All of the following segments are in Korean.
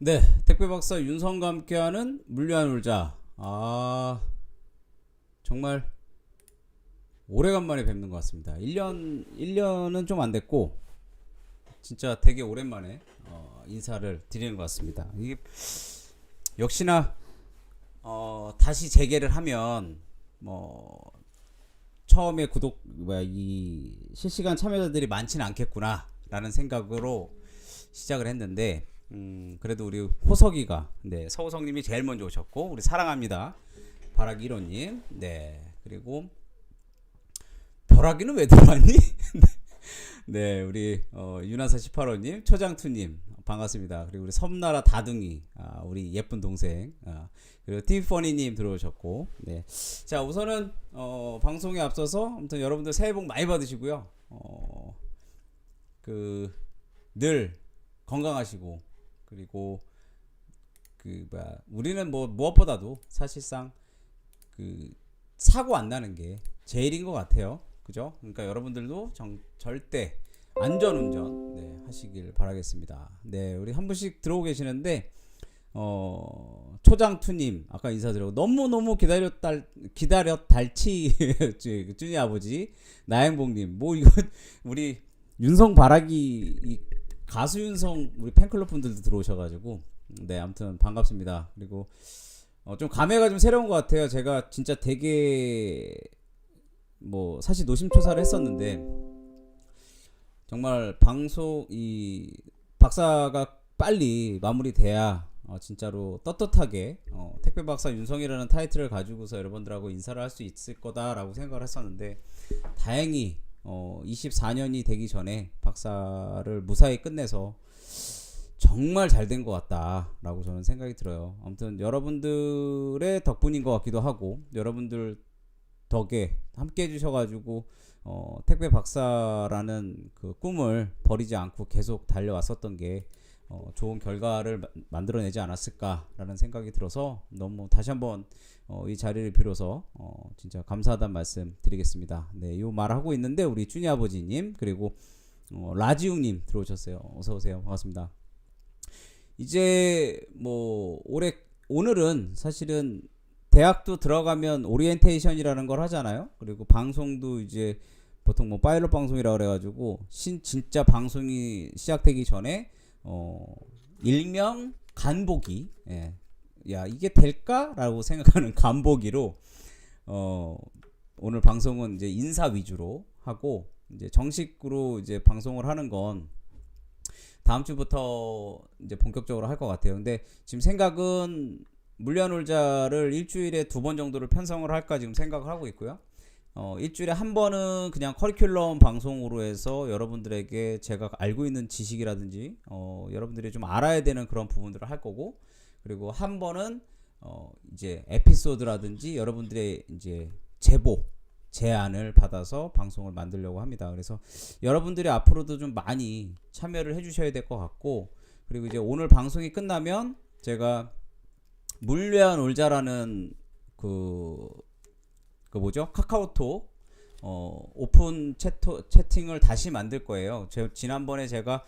네, 택배 박사 윤성과 함께하는 물리한 울자. 아, 정말 오래간만에 뵙는 것 같습니다. 1년, 1년은 좀 안 됐고, 진짜 되게 오랜만에 어, 인사를 드리는 것 같습니다. 이게 역시나 어, 다시 재개를 하면 뭐 처음에 구독 뭐야 이 실시간 참여자들이 많지는 않겠구나라는 생각으로 시작을 했는데 음 그래도 우리 호석이가 네 서호석님이 제일 먼저 오셨고 우리 사랑합니다 바라기 1호님 네 그리고 벼락이는 왜 들어왔니? 네 우리 어, 유나사 18호님 초장투님 반갑습니다 그리고 우리 섬나라 다둥이 아, 우리 예쁜 동생 아, 그리고 티퍼니님 들어오셨고 네. 자 우선은 어, 방송에 앞서서 아무튼 여러분들 새해 복 많이 받으시고요 어, 그늘 건강하시고 그리고 그 뭐야 우리는 뭐 무엇보다도 사실상 그 사고 안 나는 게 제일인 것 같아요. 그죠? 그러니까 여러분들도 정, 절대 안전운전 네, 하시길 바라겠습니다. 네, 우리 한 분씩 들어오고 계시는데 어 초장투님 아까 인사드리고 너무 너무 기다렸달 기다렸 달치 준이 아버지 나행복님 뭐 이거 우리 윤성 바라기 이 가수 윤성 우리 팬클럽 분들도 들어오셔가지고 네 아무튼 반갑습니다. 그리고 어, 좀 감회가 좀 새로운 것 같아요. 제가 진짜 되게 뭐 사실 노심초사를 했었는데 정말 방송 이 박사가 빨리 마무리돼야 어, 진짜로 떳떳하게 어, 택배 박사 윤성이라는 타이틀을 가지고서 여러분들하고 인사를 할 수 있을 거다라고 생각을 했었는데 다행히 어, 24년이 되기 전에 박사를 무사히 끝내서 정말 잘 된 것 같다라고 저는 생각이 들어요. 아무튼 여러분들의 덕분인 것 같기도 하고 여러분들 덕에 함께 해주셔가지고 어, 택배 박사라는 그 꿈을 버리지 않고 계속 달려왔었던 게 어, 좋은 결과를 마- 만들어내지 않았을까라는 생각이 들어서 너무 다시 한번 어, 이 자리를 빌어서 어, 진짜 감사하다는 말씀 드리겠습니다. 네, 이 말하고 있는데 우리 준이 아버지님 그리고 어, 라지웅님 들어오셨어요. 어서 오세요. 반갑습니다. 이제 뭐 올해 오늘은 사실은 대학도 들어가면 오리엔테이션이라는 걸 하잖아요. 그리고 방송도 이제 보통 뭐 파일럿 방송이라 그래가지고 신 진짜 방송이 시작되기 전에 어 일명 간보기 예. 야 이게 될까라고 생각하는 간보기로 어 오늘 방송은 이제 인사 위주로 하고 이제 정식으로 이제 방송을 하는 건 다음 주부터 이제 본격적으로 할 것 같아요. 근데 지금 생각은 물리한 울자를 일주일에 두 번 정도를 편성을 할까 지금 생각을 하고 있고요. 어, 일주일에 한 번은 그냥 커리큘럼 방송으로 해서 여러분들에게 제가 알고 있는 지식이라든지 어, 여러분들이 좀 알아야 되는 그런 부분들을 할 거고 그리고 한 번은 어, 이제 에피소드라든지 여러분들의 이제 제보 제안을 받아서 방송을 만들려고 합니다. 그래서 여러분들이 앞으로도 좀 많이 참여를 해주셔야 될 것 같고 그리고 이제 오늘 방송이 끝나면 제가 물레한 올자라는 그, 그 뭐죠 카카오톡 어, 오픈 채토, 채팅을 다시 만들 거예요. 제, 지난번에 제가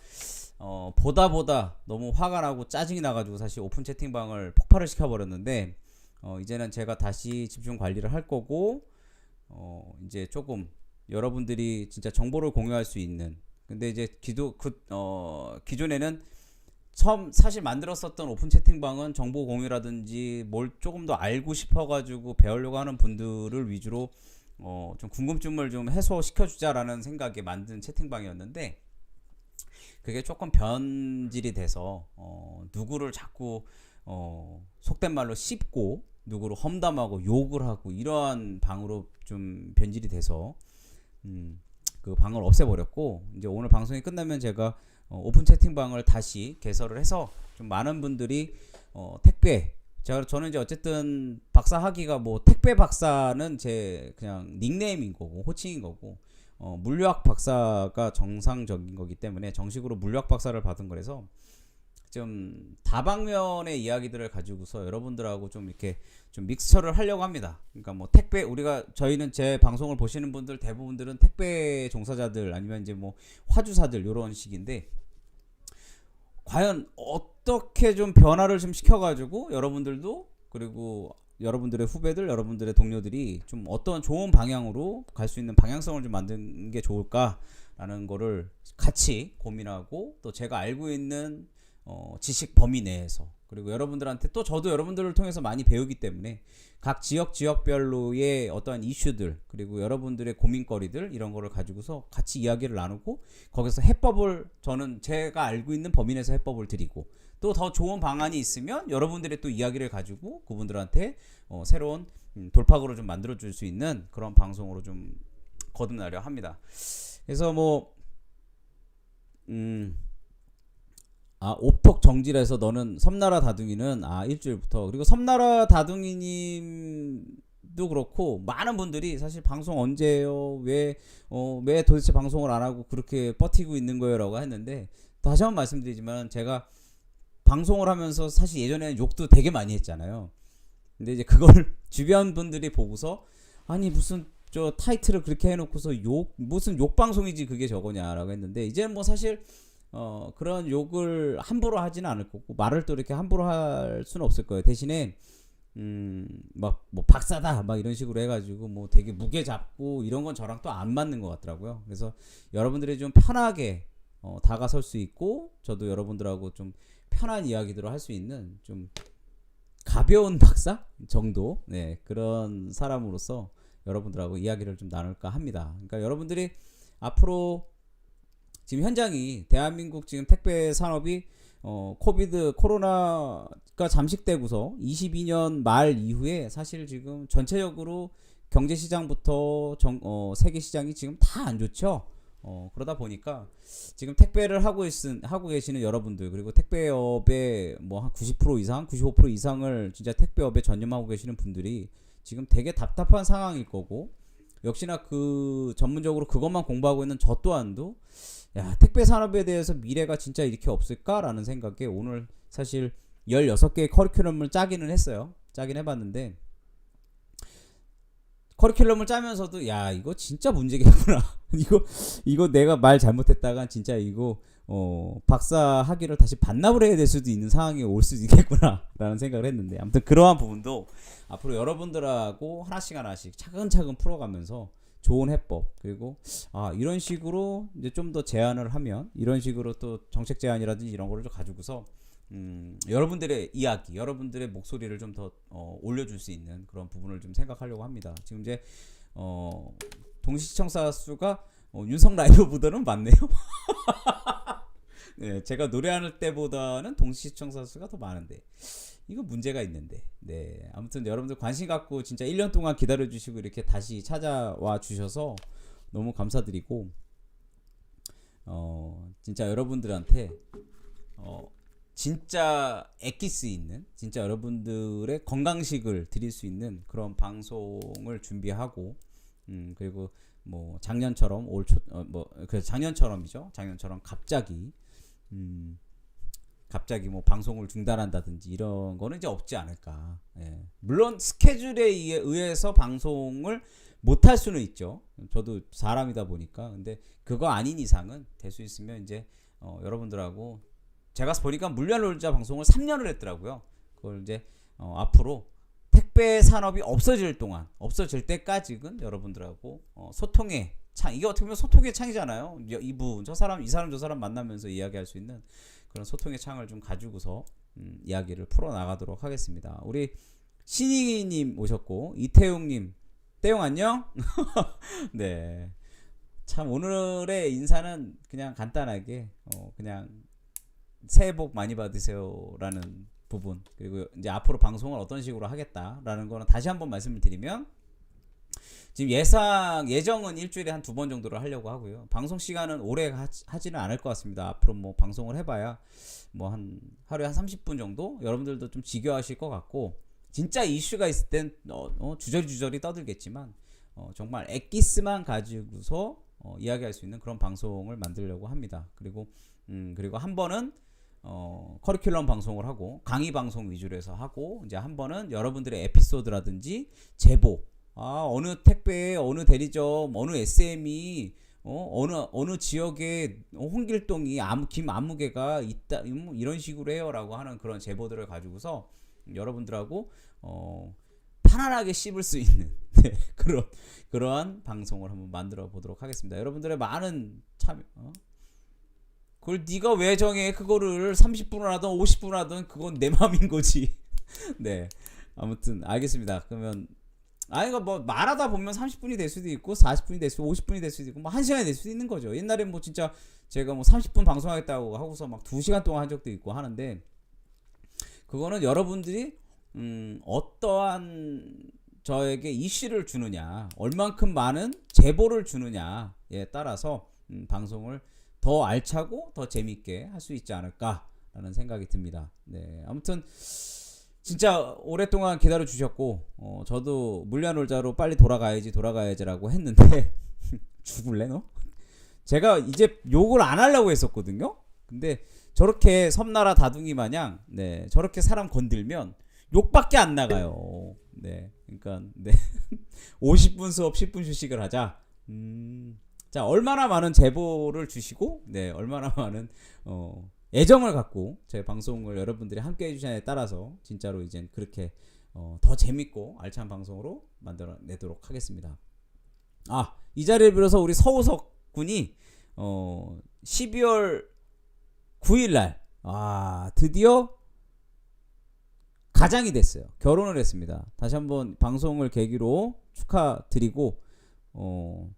어, 보다 보다 너무 화가 나고 짜증이 나가지고 사실 오픈 채팅방을 폭발을 시켜버렸는데 어, 이제는 제가 다시 집중 관리를 할 거고 어, 이제 조금 여러분들이 진짜 정보를 공유할 수 있는 근데 이제 기도 그 어, 기존에는 처음 사실 만들었었던 오픈 채팅방은 정보 공유라든지 뭘 조금 더 알고 싶어가지고 배우려고 하는 분들을 위주로 어, 좀 궁금증을 좀 해소시켜 주자라는 생각에 만든 채팅방이었는데 그게 조금 변질이 돼서 어, 누구를 자꾸 어, 속된 말로 씹고 누구를 험담하고 욕을 하고 이러한 방으로 좀 변질이 돼서 음, 그 방을 없애버렸고 이제 오늘 방송이 끝나면 제가 어, 오픈 채팅방을 다시 개설을 해서 좀 많은 분들이 어, 택배 제가 저는 이제 어쨌든 박사 학위가 뭐 택배 박사는 제 그냥 닉네임인 거고 호칭인 거고 어, 물리학 박사가 정상적인 거기 때문에 정식으로 물리학 박사를 받은 거라서 좀 다방면의 이야기들을 가지고서 여러분들하고 좀 이렇게 좀 믹스처를 하려고 합니다. 그러니까 뭐 택배 우리가 저희는 제 방송을 보시는 분들 대부분들은 택배 종사자들 아니면 이제 뭐 화주사들 요런 식인데 과연 어떻게 좀 변화를 좀 시켜가지고 여러분들도 그리고 여러분들의 후배들, 여러분들의 동료들이 좀 어떤 좋은 방향으로 갈 수 있는 방향성을 좀 만드는 게 좋을까라는 거를 같이 고민하고 또 제가 알고 있는 어, 지식 범위 내에서 그리고 여러분들한테 또 저도 여러분들을 통해서 많이 배우기 때문에 각 지역 지역별로의 어떠한 이슈들 그리고 여러분들의 고민거리들 이런 거를 가지고서 같이 이야기를 나누고 거기서 해법을 저는 제가 알고 있는 범위 내에서 해법을 드리고 또 더 좋은 방안이 있으면 여러분들의 또 이야기를 가지고 그분들한테 어, 새로운 음, 돌파구를 좀 만들어 줄 수 있는 그런 방송으로 좀 거듭나려 합니다. 그래서 뭐 음. 아 옵톡 정질에서 너는 섬나라 다둥이는 아 일주일부터. 그리고 섬나라 다둥이님도 그렇고 많은 분들이 사실 방송 언제예요 왜어 왜 도대체 방송을 안 하고 그렇게 버티고 있는 거예요라고 했는데 다시 한번 말씀드리지만 제가 방송을 하면서 사실 예전에는 욕도 되게 많이 했잖아요. 근데 이제 그걸 주변 분들이 보고서 아니 무슨 저 타이틀을 그렇게 해놓고서 욕 무슨 욕 방송이지 그게 저거냐라고 했는데 이제는 뭐 사실 어 그런 욕을 함부로 하지는 않을 거고 말을 또 이렇게 함부로 할 수는 없을 거예요. 대신에 음 막 뭐 박사다 막 이런 식으로 해가지고 뭐 되게 무게 잡고 이런 건 저랑 또 안 맞는 것 같더라고요. 그래서 여러분들이 좀 편하게 어, 다가설 수 있고 저도 여러분들하고 좀 편한 이야기들을 할수 있는 좀 가벼운 박사 정도 네 그런 사람으로서 여러분들하고 이야기를 좀 나눌까 합니다. 그러니까 여러분들이 앞으로 지금 현장이 대한민국 지금 택배 산업이 어 코비드 코로나가 잠식되고서 22년 말 이후에 사실 지금 전체적으로 경제 시장부터 정, 어, 세계 시장이 지금 다 안 좋죠. 어, 그러다 보니까 지금 택배를 하고 있은 하고 계시는 여러분들 그리고 택배업의 뭐 한 90% 이상, 95% 이상을 진짜 택배업에 전념하고 계시는 분들이 지금 되게 답답한 상황일 거고 역시나 그 전문적으로 그것만 공부하고 있는 저 또한도 야 택배 산업에 대해서 미래가 진짜 이렇게 없을까라는 생각에 오늘 사실 16개의 커리큘럼을 짜기는 했어요. 짜긴 해봤는데 커리큘럼을 짜면서도 야 이거 진짜 문제겠구나. 이거 이거 내가 말 잘못했다가 진짜 이거 어 박사 학위를 다시 반납을 해야 될 수도 있는 상황이 올 수도 있겠구나라는 생각을 했는데 아무튼 그러한 부분도 앞으로 여러분들하고 하나씩 하나씩 차근차근 풀어가면서 좋은 해법 그리고 아 이런 식으로 이제 좀 더 제안을 하면 이런 식으로 또 정책 제안이라든지 이런 거를 좀 가지고서 음, 여러분들의 이야기, 여러분들의 목소리를 좀더 어, 올려줄 수 있는 그런 부분을 좀 생각하려고 합니다. 지금 이제 어, 동시 시청자 수가 어, 윤성 라이브보다는 많네요. 네, 제가 노래할 때보다는 동시 시청자 수가 더 많은데 이거 문제가 있는데. 네, 아무튼 여러분들 관심 갖고 진짜 1년 동안 기다려 주시고 이렇게 다시 찾아와 주셔서 너무 감사드리고 어, 진짜 여러분들한테 어, 진짜 엑기스 있는 진짜 여러분들의 건강식을 드릴 수 있는 그런 방송을 준비하고 음 그리고 뭐 작년처럼 올초뭐그 작년처럼이죠 작년처럼 갑자기 음 갑자기 뭐 방송을 중단한다든지 이런 거는 이제 없지 않을까 예. 물론 스케줄에 의해- 의해서 방송을 못 할 수는 있죠 저도 사람이다 보니까 근데 그거 아닌 이상은 될 수 있으면 이제 어, 여러분들하고 제가 보니까 물려놀자 방송을 3년을 했더라고요. 그걸 이제 어, 앞으로 택배 산업이 없어질 동안 없어질 때까지는 여러분들하고 어, 소통의 창 이게 어떻게 보면 소통의 창이잖아요. 이- 이분 저 사람 이 사람 저 사람 만나면서 이야기할 수 있는 그런 소통의 창을 좀 가지고서 음, 이야기를 풀어 나가도록 하겠습니다. 우리 신이님 오셨고 이태용님 떼용 안녕. 네. 참 오늘의 인사는 그냥 간단하게 어, 그냥 새해 복 많이 받으세요라는 부분 그리고 이제 앞으로 방송을 어떤 식으로 하겠다라는 거는 다시 한번 말씀을 드리면 지금 예상 예정은 일주일에 한 두 번 정도를 하려고 하고요. 방송 시간은 오래 하지, 하지 는 않을 것 같습니다. 앞으로 뭐 방송을 해봐야 뭐 한 하루에 한 30분 정도 여러분들도 좀 지겨하실 것 같고 진짜 이슈가 있을 땐 어, 어, 주저리 떠들겠지만 어, 정말 엑기스만 가지고서 어, 이야기할 수 있는 그런 방송을 만들려고 합니다. 그리고 음, 그리고 한 번은 어, 커리큘럼 방송을 하고 강의 방송 위주로 해서 하고 이제 한 번은 여러분들의 에피소드라든지 제보 아 어느 택배 어느 대리점 어느 SM이 어, 어느 어느 지역에 홍길동이 암, 김 아무개가 있다 뭐 이런 식으로 해요라고 하는 그런 제보들을 가지고서 여러분들하고 어, 편안하게 씹을 수 있는 네, 그런 그러한 방송을 한번 만들어 보도록 하겠습니다. 여러분들의 많은 참여. 어? 그걸 네가 왜 정해? 그거를 30분을 하든 50분을 하든 그건 내 마음인 거지. 네. 아무튼 알겠습니다. 그러면 아 이거 뭐 말하다 보면 30분이 될 수도 있고 40분이 될 수도 있고 50분이 될 수도 있고 뭐 1시간이 될 수도 있는 거죠. 옛날에 뭐 진짜 제가 뭐 30분 방송하겠다고 하고서 막 2시간 동안 한 적도 있고 하는데 그거는 여러분들이 음 어떠한 저에게 이슈를 주느냐 얼만큼 많은 제보를 주느냐에 따라서 음, 방송을 더 알차고 더 재밌게 할 수 있지 않을까라는 생각이 듭니다. 네 아무튼 진짜 오랫동안 기다려 주셨고 어, 저도 물려놀자로 빨리 돌아가야지 돌아가야지라고 했는데 죽을래 너? 제가 이제 욕을 안 하려고 했었거든요. 근데 저렇게 섬나라 다둥이 마냥 네 저렇게 사람 건들면 욕밖에 안 나가요. 네 그러니까 네 50분 수업 10분 휴식을 하자. 음, 자 얼마나 많은 제보를 주시고 네 얼마나 많은 어 애정을 갖고 제 방송을 여러분들이 함께 해주시냐에 따라서 진짜로 이젠 그렇게 어, 더 재밌고 알찬 방송으로 만들어내도록 하겠습니다. 아, 이 자리를 빌어서 우리 서우석 군이 어, 12월 9일 날 아, 드디어 가장이 됐어요. 결혼을 했습니다. 다시 한번 방송을 계기로 축하드리고 어,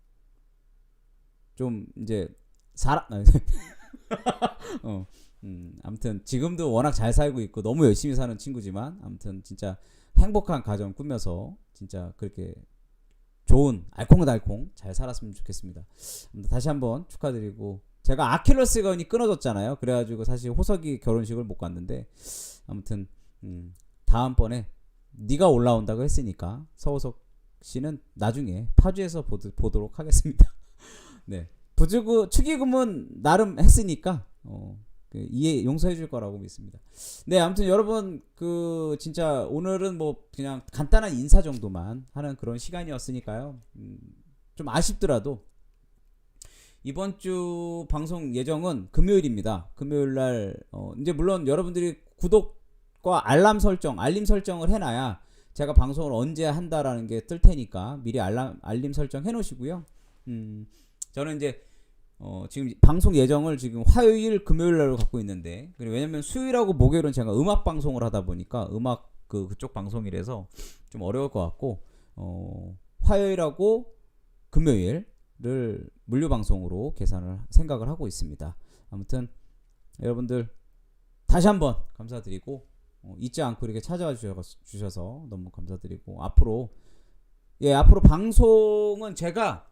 좀 이제 사람 어, 음, 아무튼 지금도 워낙 잘 살고 있고 너무 열심히 사는 친구지만 아무튼 진짜 행복한 가정 꾸며서 진짜 그렇게 좋은 알콩달콩 잘 살았으면 좋겠습니다. 다시 한번 축하드리고 제가 아킬러스 건이 끊어졌잖아요. 그래가지고 사실 호석이 결혼식을 못 갔는데 아무튼 음, 다음번에 네가 올라온다고 했으니까 서호석 씨는 나중에 파주에서 보드, 보도록 하겠습니다. 네. 부주구 축의금은 나름 했으니까 어, 그 이해 용서해 줄 거라고 믿습니다. 네, 아무튼 여러분 그 진짜 오늘은 뭐 그냥 간단한 인사 정도만 하는 그런 시간이었으니까요. 음, 좀 아쉽더라도 이번 주 방송 예정은 금요일입니다. 금요일 날 어, 이제 물론 여러분들이 구독과 알람 설정, 알림 설정을 해놔야 제가 방송을 언제 한다라는 게 뜰 테니까 미리 알람 알림 설정 해놓으시고요. 음, 저는 이제 어, 지금 방송 예정을 지금 화요일, 금요일 날로 갖고 있는데 그리고 왜냐면 수요일하고 목요일은 제가 음악 방송을 하다 보니까 음악 그 그쪽 방송이라서 좀 어려울 것 같고 어, 화요일하고 금요일을 물류 방송으로 계산을 생각을 하고 있습니다. 아무튼 여러분들 다시 한번 감사드리고 어, 잊지 않고 이렇게 찾아와 주셔- 주셔서 너무 감사드리고 앞으로 예 앞으로 방송은 제가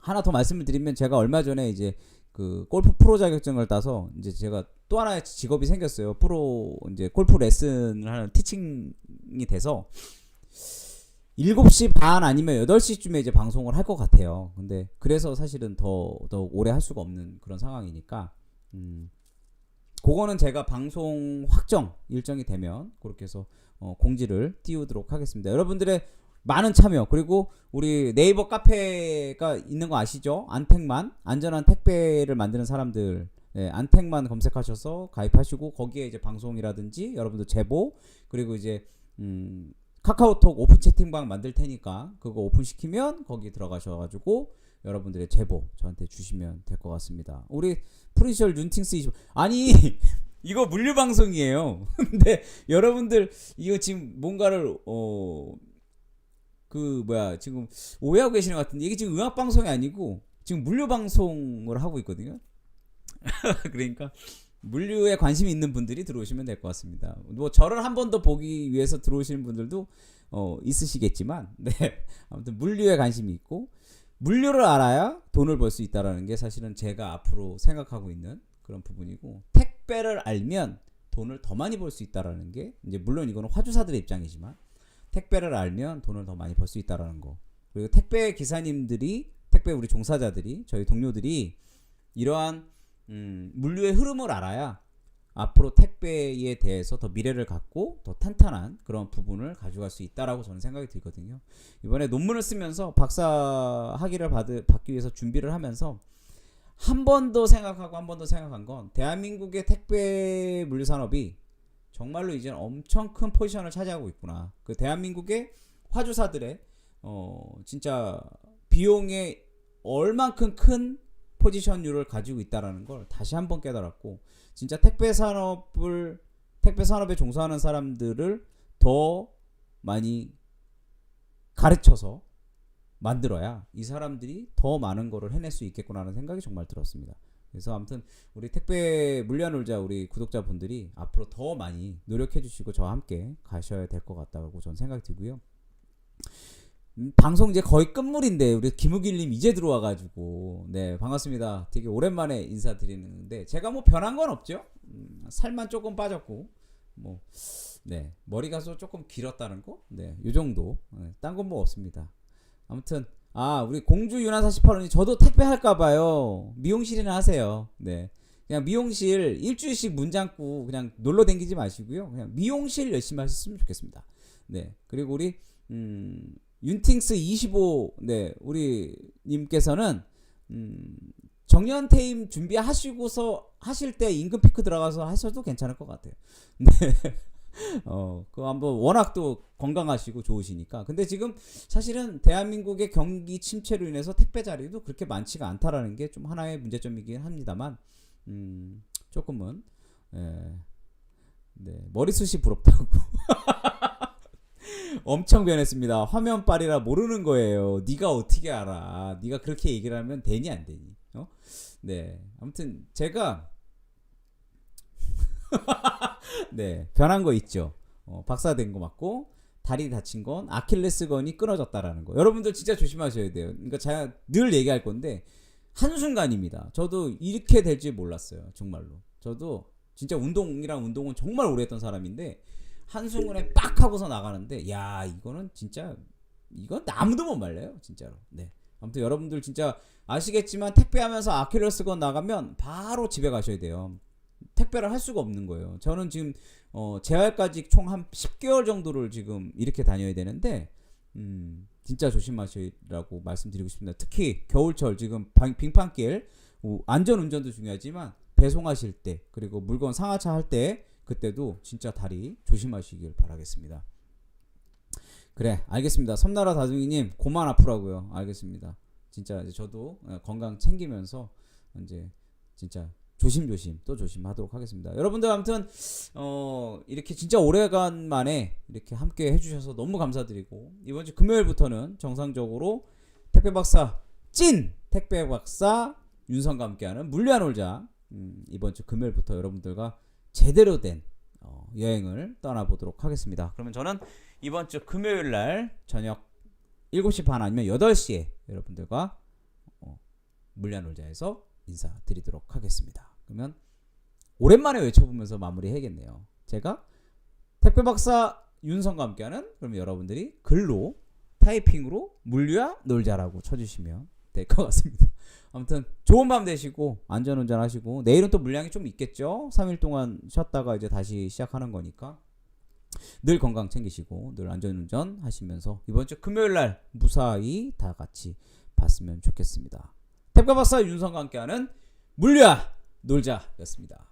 하나 더 말씀을 드리면 제가 얼마 전에 이제 그 골프 프로 자격증을 따서 이제 제가 또 하나의 직업이 생겼어요. 프로 이제 골프 레슨을 하는 티칭이 돼서 7시 반 아니면 8시쯤에 이제 방송을 할 것 같아요. 근데 그래서 사실은 더, 더 오래 할 수가 없는 그런 상황이니까, 음, 그거는 제가 방송 확정 일정이 되면 그렇게 해서 어, 공지를 띄우도록 하겠습니다. 여러분들의 많은 참여 그리고 우리 네이버 카페가 있는 거 아시죠? 안택만 안전한 택배를 만드는 사람들 예, 안택만 검색하셔서 가입하시고 거기에 이제 방송이라든지 여러분들 제보 그리고 이제 음, 카카오톡 오픈 채팅방 만들 테니까 그거 오픈 시키면 거기 들어가셔가지고 여러분들의 제보 저한테 주시면 될 것 같습니다. 우리 프리셜 윤팅스 20 아니 이거 물류 방송이에요. 근데 여러분들 이거 지금 뭔가를 어 그 뭐야 지금 오해하고 계시는 것 같은데 이게 지금 음악 방송이 아니고 지금 물류 방송을 하고 있거든요. 그러니까 물류에 관심이 있는 분들이 들어오시면 될 것 같습니다. 뭐 저를 한 번 더 보기 위해서 들어오시는 분들도 어 있으시겠지만 네 아무튼 물류에 관심이 있고 물류를 알아야 돈을 벌 수 있다라는 게 사실은 제가 앞으로 생각하고 있는 그런 부분이고 택배를 알면 돈을 더 많이 벌 수 있다라는 게 이제 물론 이거는 화주사들의 입장이지만 택배를 알면 돈을 더 많이 벌 수 있다라는 거. 그리고 택배 기사님들이 택배 우리 종사자들이 저희 동료들이 이러한 음, 물류의 흐름을 알아야 앞으로 택배에 대해서 더 미래를 갖고 더 탄탄한 그런 부분을 가져갈 수 있다라고 저는 생각이 들거든요. 이번에 논문을 쓰면서 박사 학위를 받, 받기 위해서 준비를 하면서 한 번 더 생각하고 한 번 더 생각한 건 대한민국의 택배 물류 산업이 정말로 이제는 엄청 큰 포지션을 차지하고 있구나. 그 대한민국의 화주사들의 어 진짜 비용의 얼만큼 큰 포지션율을 가지고 있다라는 걸 다시 한번 깨달았고 진짜 택배 산업을 택배 산업에 종사하는 사람들을 더 많이 가르쳐서 만들어야 이 사람들이 더 많은 거를 해낼 수 있겠구나라는 생각이 정말 들었습니다. 그래서 아무튼 우리 택배 물량 놀자 우리 구독자분들이 앞으로 더 많이 노력해 주시고 저와 함께 가셔야 될 것 같다고 저는 생각이 들고요. 음, 방송 이제 거의 끝물인데 우리 김우길님 이제 들어와가지고 네 반갑습니다. 되게 오랜만에 인사드리는데 제가 뭐 변한 건 없죠. 음, 살만 조금 빠졌고 뭐 네 머리가 좀 조금 길었다는 거, 네요 정도. 네, 딴건 뭐 없습니다. 아무튼 아 우리 공주 유나 48원이 저도 택배 할까 봐요. 미용실이나 하세요. 네. 그냥 미용실 일주일씩 문장구 그냥 놀러 댕기지 마시고요. 그냥 미용실 열심히 하셨으면 좋겠습니다. 네. 그리고 우리 음, 윤팅스 25 네, 우리 님께서는 음, 정년 퇴임 준비하시고서 하실 때 임금 피크 들어가서 하셔도 괜찮을 것 같아요. 네. 어, 그 한번 워낙 또 건강하시고 좋으시니까. 근데 지금 사실은 대한민국의 경기 침체로 인해서 택배 자리도 그렇게 많지가 않다라는 게 좀 하나의 문제점이긴 합니다만, 음, 조금은, 예, 네, 머리숱이 부럽다고. 엄청 변했습니다. 화면빨이라 모르는 거예요. 네가 어떻게 알아? 네가 그렇게 얘기를 하면 되니 안 되니? 어? 네. 아무튼 제가 네 변한 거 있죠. 어, 박사된 거 맞고 다리 다친 건 아킬레스건이 끊어졌다라는 거. 여러분들 진짜 조심하셔야 돼요. 그러니까 제가 늘 얘기할 건데 한 순간입니다. 저도 이렇게 될 줄 몰랐어요. 정말로. 저도 진짜 운동이랑 운동은 정말 오래 했던 사람인데 한순간에 빡 하고서 나가는데 야 이거는 진짜 이건 아무도 못 말려요 진짜로 네 아무튼 여러분들 진짜 아시겠지만 택배하면서 아킬레스건 나가면 바로 집에 가셔야 돼요 택배를 할 수가 없는 거예요 저는 지금 어 재활까지 총 한 10개월 정도를 지금 이렇게 다녀야 되는데 음 진짜 조심하시라고 말씀드리고 싶습니다 특히 겨울철 지금 방- 빙판길 어, 안전 운전도 중요하지만 배송하실 때 그리고 물건 상하차 할 때 그때도 진짜 다리 조심하시길 바라겠습니다. 그래 알겠습니다. 섬나라 다둥이님 고만 아프라고요. 알겠습니다. 진짜 저도 어, 건강 챙기면서 이제 진짜 조심조심 또 조심하도록 하겠습니다. 여러분들 아무튼 어 이렇게 진짜 오래간 만에 이렇게 함께 해주셔서 너무 감사드리고 이번 주 금요일부터는 정상적으로 택배 박사 찐 택배 박사 윤성과 함께하는 물리안 올자 음, 이번 주 금요일부터 여러분들과 제대로 된 어, 여행을 떠나보도록 하겠습니다. 그러면 저는 이번 주 금요일 날 저녁 7시 반 아니면 8시에 여러분들과 어, 물려놀자에서 인사드리도록 하겠습니다. 그러면 오랜만에 외쳐보면서 마무리해야겠네요. 제가 택배 박사 윤성과 함께하는 그럼 여러분들이 글로 타이핑으로 물류야 놀자라고 쳐주시면 될 것 같습니다. 아무튼 좋은 밤 되시고 안전운전 하시고 내일은 또 물량이 좀 있겠죠. 3일 동안 쉬었다가 이제 다시 시작하는 거니까 늘 건강 챙기시고 늘 안전운전 하시면서 이번 주 금요일 날 무사히 다 같이 봤으면 좋겠습니다. 탭가박사 윤성과 함께하는 물류야 놀자였습니다.